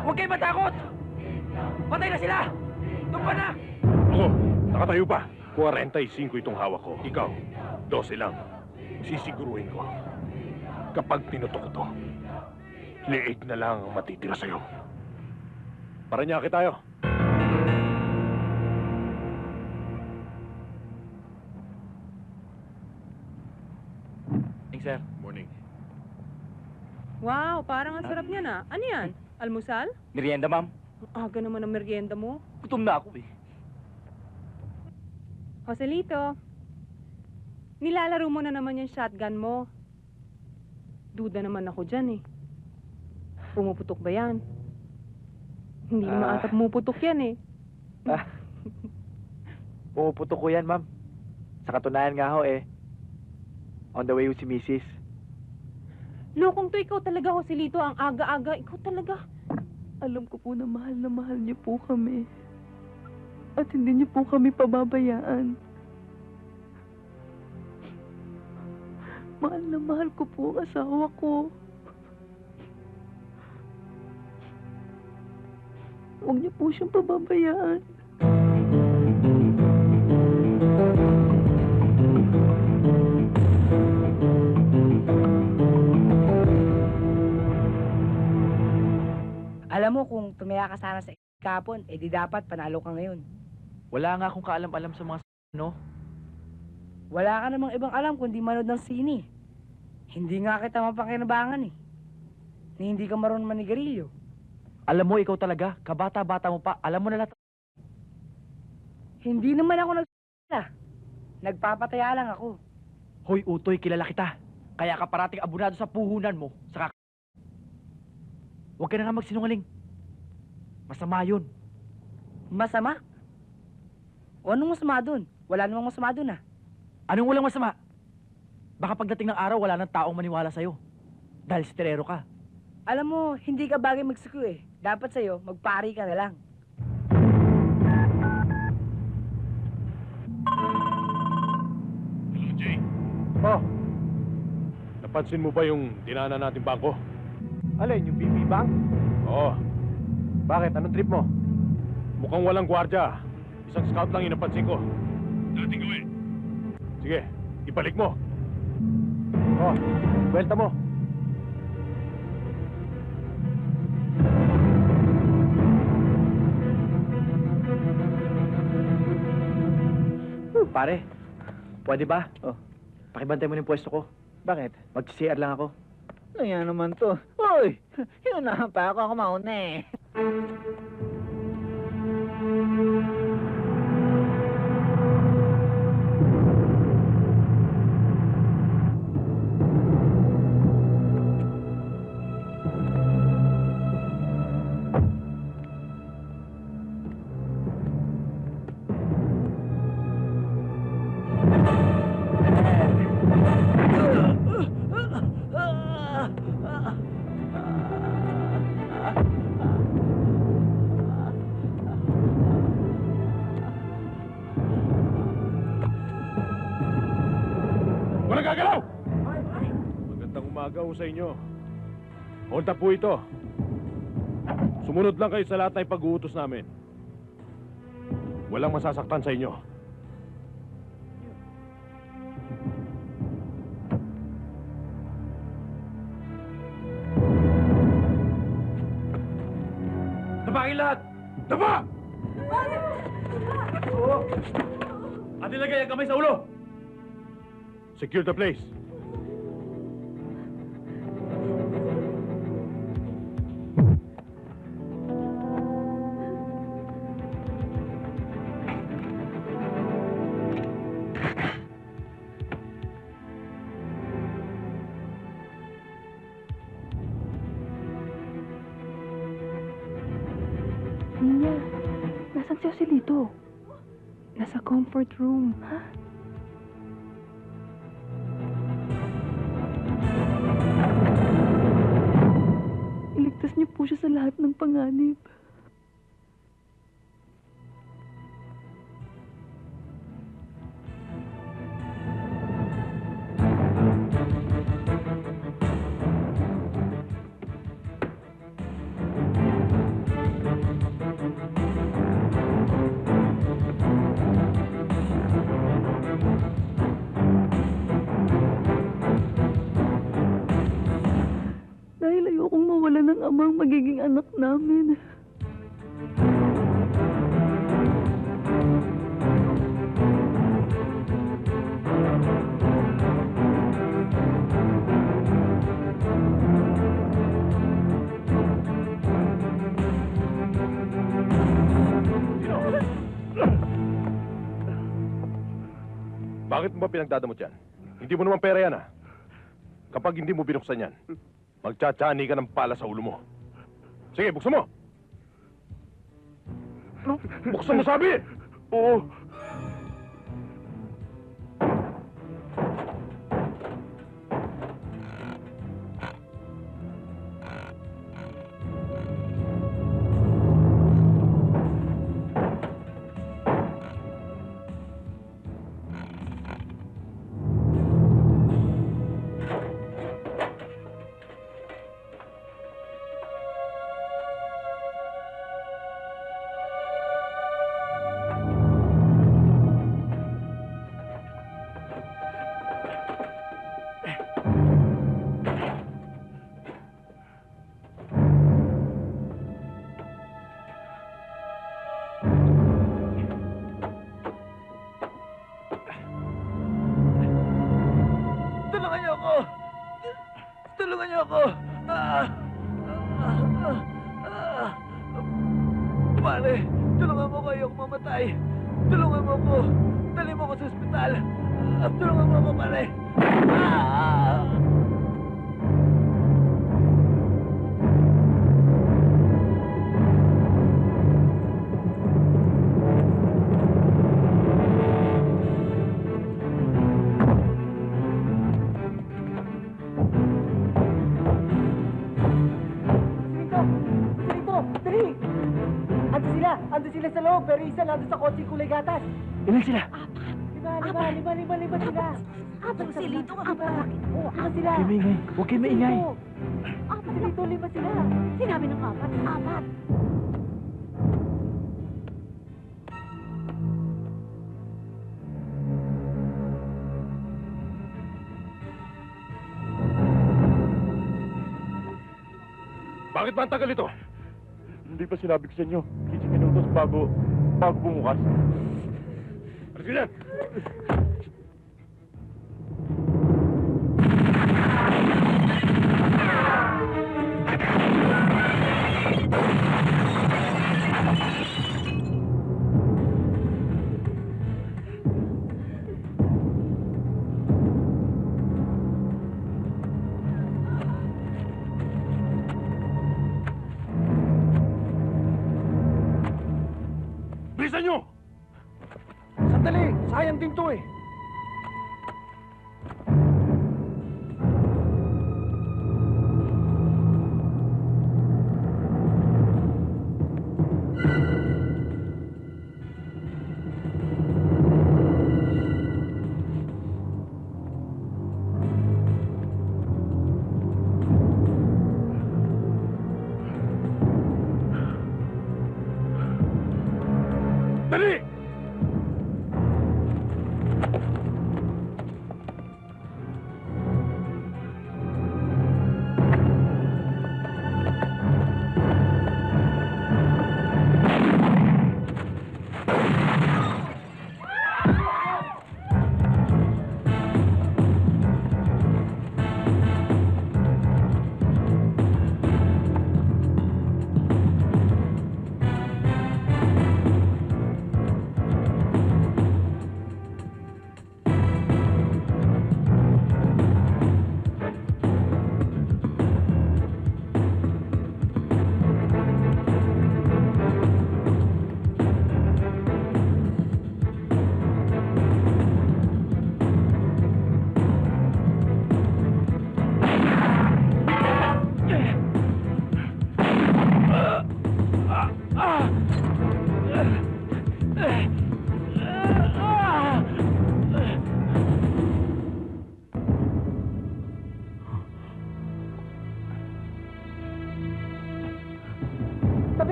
Huwag kayo matakot! Patay na sila! Doon pa na! Ako, nakatayo pa. 45 itong hawak ko. Ikaw, 12 lang. Sisiguruhin ko. Kapag pinutok ito, liig na lang ang matitira sa'yo. Paranaque tayo. Thanks, sir. Morning. Wow, parang ang sarap niyan ah. Ano yan? Almusal? Merienda, ma'am. Ang Aga naman ang merienda mo. Gutom na ako eh. Joselito, nilalaro mo na naman yung shotgun mo. Duda naman ako dyan eh. Pumuputok ba yan? Hindi naman Ah. ata pumuputok yan eh. Ah. Pumuputok ko yan, ma'am. Sa katunayan nga ho eh. On the way ho si Mrs. Lokong to, ikaw talaga, Joselito. Ang aga-aga, ikaw talaga. Alam ko po na mahal na mahal niyo po kami. At hindi niyo po kami pababayaan. Mahal na mahal ko po ang asawa ko. Huwag niyo po siyang pababayaan. Alam mo, kung tumaya ka sana sa kapon, eh di dapat panalo ka ngayon. Wala nga akong kaalam-alam sa mga s- no? Wala ka namang ibang alam kundi manood ng sini. Hindi nga kita mapakinabangan eh. Ni hindi ka marunong manigarilyo. Alam mo, ikaw talaga. Kabata-bata mo pa. Alam mo na lahat. Hindi naman ako nag Nagpapataya lang ako. Hoy, Utoy, kilala kita. Kaya ka parating abunado sa puhunan mo. Saka... Huwag ka na nga magsinungaling. Masama yun. Masama? O anong masama dun? Wala namang masama dun ah. Anong walang masama? Baka pagdating ng araw, wala nang taong maniwala sa'yo. Dahil sisterero ka. Alam mo, hindi ka bagay magsuko eh. Dapat sa'yo, magpari ka na lang. Hello, Jay. Oh, Napansin mo ba yung dinaanan nating bangko? Alin, yung BB Bank? Oo. Bakit? Anong trip mo? Mukhang walang gwardya. Isang scout lang yung napansin ko. Dating gawin. Sige, ibalik mo. Oh, kwenta mo. Uh, pare, pwede ba? Oh. Pakibantay mo ng pwesto ko. Bakit? Mag-CR lang ako. Ano yan naman to? Uy! Inunahan pa ako. Ako mauna eh. Gagalaw! Magandang umaga ho sa inyo. Hold up po ito. Sumunod lang kayo sa lahat ng pag-uutos namin. Walang masasaktan sa inyo. Tabakin lahat! Taba! At ilagay ang kamay sa ulo! Secure the place. Ninya, nasan si Joselito? Nasa comfort room. Ha? Iligtas niyo po siya sa lahat ng panganib. Tama ang magiging anak namin. Bakit mo ba pinagdadamot yan? Hindi mo naman pera yan, ah. Kapag hindi mo binuksan yan, magtsatsaani ka ng pala sa ulo mo. Sige, buksan mo! Ano? Buksan mo sabi! Oo. Mo ako, pare. Ah! Sila. Apat sila ito ang apat. Oo, lima sila. Huwag kayo maingay. Huwag kayo maingay. Apat dito, lima sila. Sinabi ng apat, apat. Bakit ba ang tagal ito? Hindi pa sinabi ko sa inyo. 15 minutos bago, bago bumukas. President!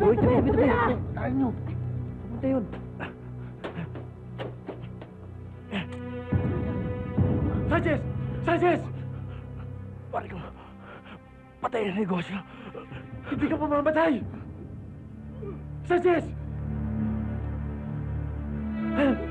Tabi, tabi, tabi, tabi. Tayo nyo. Pumunta yun. Sanchez! Sanchez! Pare ko, patay ang negosyo. Hindi ka mamamatay! Sanchez! Panginoon,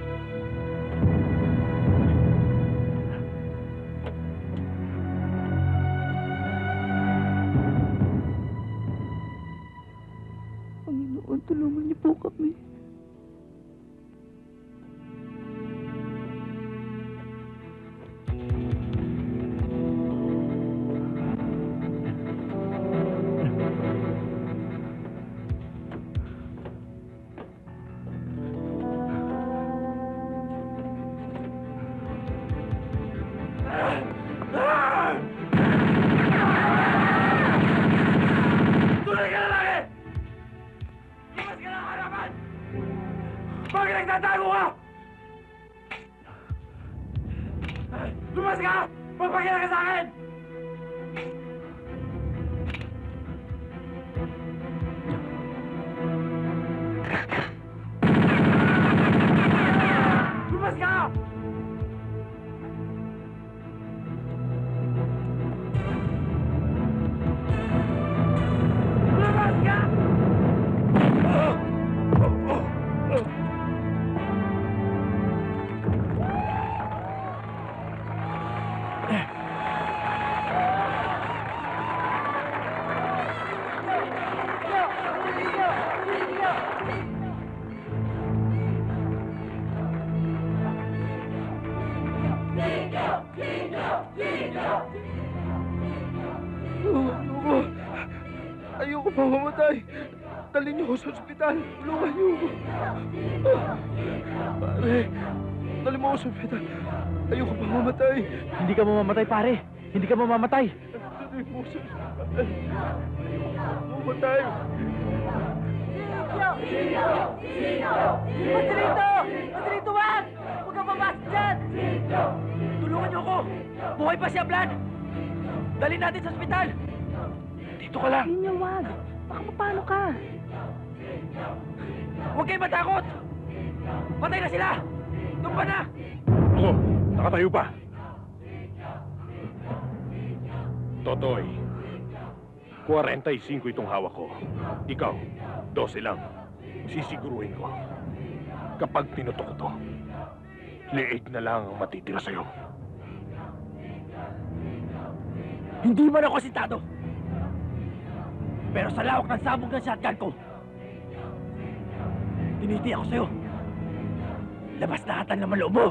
Ayoko pa mamatay. Dali niyo ako sa ospital. Tulungan niyo ako. Pare, dali mo ako sa ospital. Ayoko pa mamatay. Hindi ka mamamatay, pare. Hindi ka mamamatay. Dali mo ako sa ospital. Ayoko pa mamatay. Patrito! Patrito, wag! Huwag kang papasok dyan! Tulungan niyo ako! Buhay pa si Ablan! Dali natin sa ospital! Dito ka lang! Linya, wag. Baka paano ka? Huwag kayo matakot! Patay na sila! Doon pa na! Ako, nakatayo pa. Totoy, 45 itong hawak ko. Ikaw, 12 lang. Sisiguruhin ko. Kapag tinutok ko to, leeg na lang ang matitira sa'yo. Hindi man ako asintado! Pero sa lawak ng sabog ng shotgun ko, tiniti ako sa'yo. Labas na ata naman loob mo!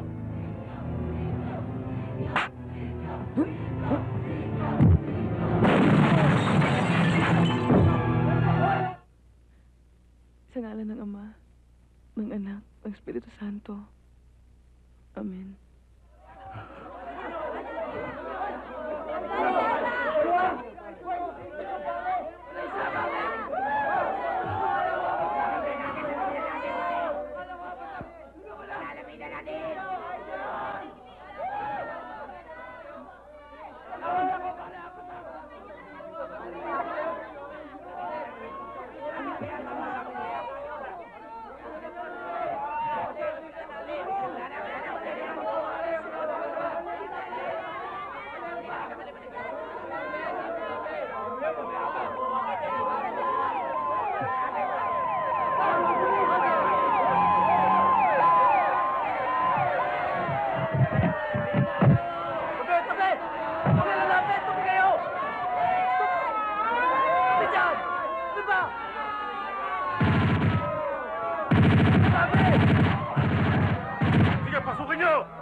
Sa ngalan ng Ama, ng Anak, ng Espiritu Santo. Amen. Tabi! Sige, pasukin niyo!